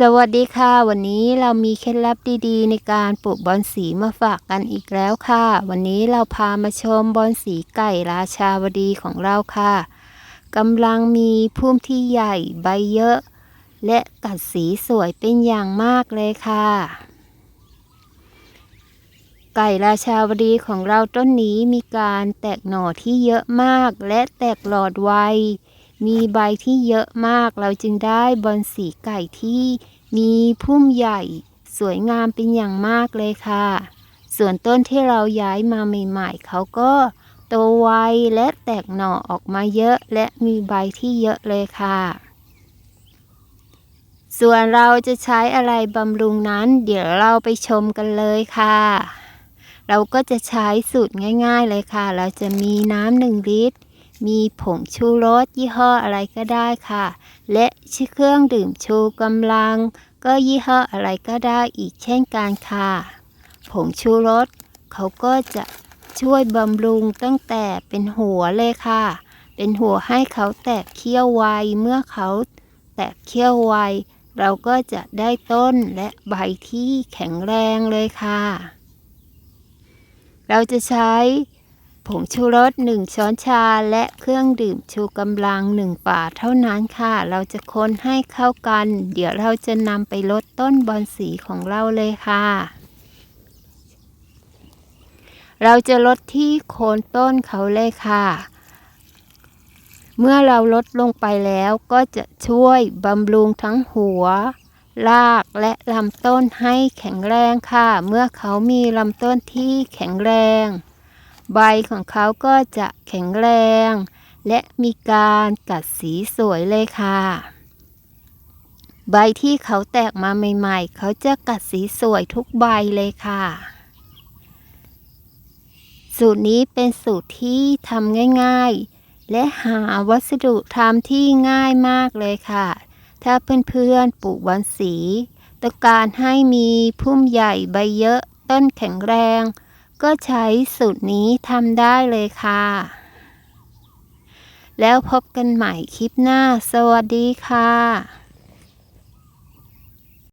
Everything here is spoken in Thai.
สวัสดีค่ะ วันนี้เรามีเคล็ดลับดีๆ ในการปลูกบอนสีมาฝากกันอีกแล้วค่ะ วันนี้เราพามาชมบอนสีไก่ราชาวดีของเราค่ะกำลังมีพุ่มที่ใหญ่ใบเยอะ และกัดสีสวยเป็นอย่างมากเลยค่ะ ไก่ราชาวดีของเราต้นนี้มีการแตกหน่อที่เยอะมากและแตกหลอดไว มีใบที่เยอะมากเราจึงได้บอนสีไก่ที่มีพุ่มใหญ่ สวยงามเป็นอย่างมากเลยค่ะ ส่วนต้นที่เราย้ายมาใหม่ๆ เขาก็โตไวและแตกหน่อออกมาเยอะและมีใบที่เยอะเลยค่ะส่วนเราจะใช้อะไรบำรุงนั้น เดี๋ยวเราไปชมกันเลยค่ะ เราก็จะใช้สูตรง่าย ๆเลยค่ะ เราจะมีน้ำหนึ่งลิตร มีผงชูรสยี่ห้ออะไรก็ได้ค่ะ และชื่อเครื่องดื่มชูกำลัง ก็ยี่ห้ออะไรก็ได้อีกเช่นกันค่ะ ผงชูรสเขาก็จะช่วยบำรุงตั้งแต่เป็นหัวเลยค่ะ เป็นหัวให้เขาแตกเขี้ยวไวเมื่อเขาแตกเขี้ยวไวเราก็จะได้ต้นและใบที่แข็งแรงเลยค่ะ เราจะใช้ ผงชูรส 1 ช้อนชา และเครื่องดื่มชูกำลัง1ฝาเท่านั้นค่ะ เราจะคนให้เข้ากัน เดี๋ยวเราจะนำไปลดต้นบอนสีของเราเลยค่ะ เราจะลดที่โคนต้นเขาเลยค่ะ เมื่อเราลดลงไปแล้วก็จะช่วยบำรุงทั้งหัวรากและลำต้นให้แข็งแรงค่ะ เมื่อเขามีลำต้นที่แข็งแรง ใบของเขาก็จะแข็งแรง และมีการกัดสีสวยเลยค่ะ ใบที่เขาแตกมาใหม่ๆ เขาจะกัดสีสวยทุกใบเลยค่ะ สูตรนี้เป็นสูตรที่ทำง่ายๆ และหาวัสดุทำที่ง่ายมากเลยค่ะ ถ้าเพื่อนๆปลูกบอนสีต้องการให้มีพุ่มใหญ่ใบเยอะต้นแข็งแรง ก็ใช้สูตรนี้ทำได้เลยค่ะ แล้วพบกันใหม่คลิปหน้า สวัสดีค่ะ